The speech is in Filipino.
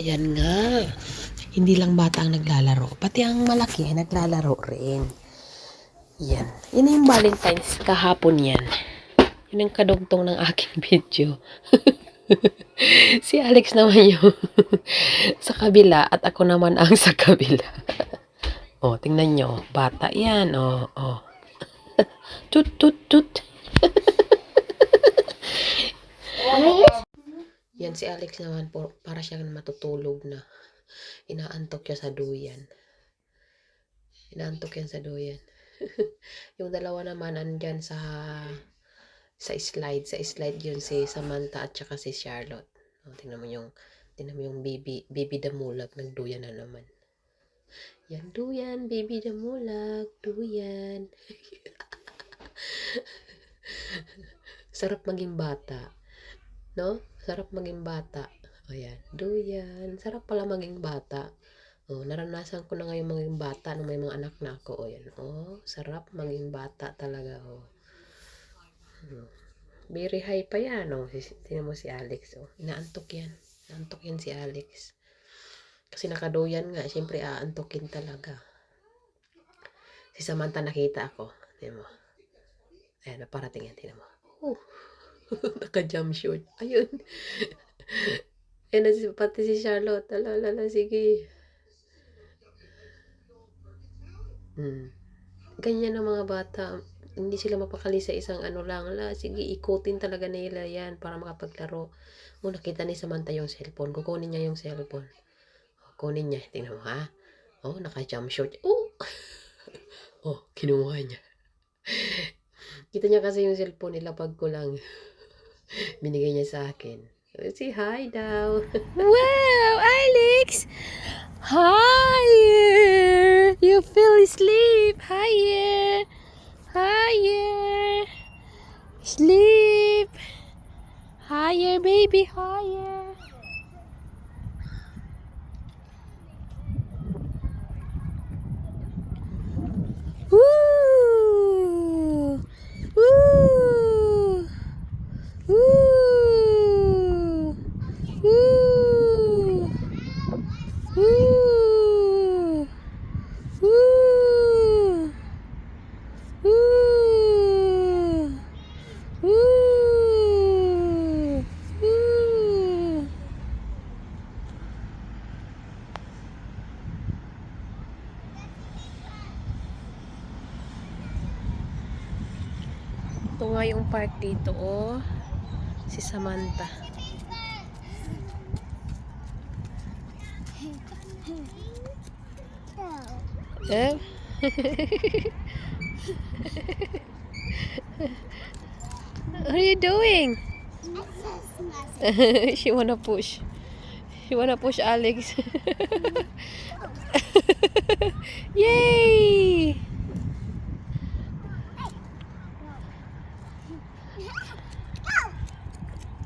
Ayan nga. Hindi lang bata ang naglalaro. Pati ang malaki ay naglalaro rin. Yan. Yan yung Valentine's kahapon yan. Yun ang kadugtong ng aking video. si Alex naman yung sa kabila at ako naman ang sa kabila. oh, tingnan nyo. Bata yan. Oh, oh. tut, tut, tut. Yan si Alex naman po, para siyang matutulog na. Inaantok siya sa duyan. Inaantok yan sa duyan. yung dalawa naman andyan sa sa slide. Sa slide yun si Samantha at saka si Charlotte. O, tingnan mo yung tingnan mo yung baby, baby damulag. Nagduyan na naman. Yan, duyan, baby damulag, duyan. Sarap maging bata. No? Sarap maging bata. O yan, duyan. Sarap pala maging bata. O, naranasan ko na ngayon maging bata nung may mga anak na ako. O yan, o, sarap maging bata talaga. O. Hmm. Very high pa yan. O. Tingnan mo si Alex. O. Inaantok yan. Inaantok yan si Alex. Kasi nakaduyan nga. Siyempre, aantokin talaga. Si Samantha nakita ako. Tingnan mo. Ayan, naparating yan. Tingnan mo. Oh. Naka-jump short. Ayun. Ayan na pati si Charlotte. Ala, ala, ala, sige. Hmm. Ganyan ang mga bata. Hindi sila mapakali sa isang ano lang. Ala, sige, ikutin talaga nila yan para makapaglaro. O, nakita ni Samantha yung cellphone. Kukunin niya yung cellphone. O, kunin niya. Tingnan mo, ha? Oh, naka-jump short. Oh! oh, kinuha niya. Kita niya kasi yung cellphone nila pag ko lang. Binigay niya sa akin. Say hi daw. Wow, Alex! Higher! You fell asleep. Higher! Higher! Sleep! Higher, baby, higher! Ito nga yung park dito, oh. Si Samantha. Eh? what are you doing? she wanna push. She wanna push Alex. Yay!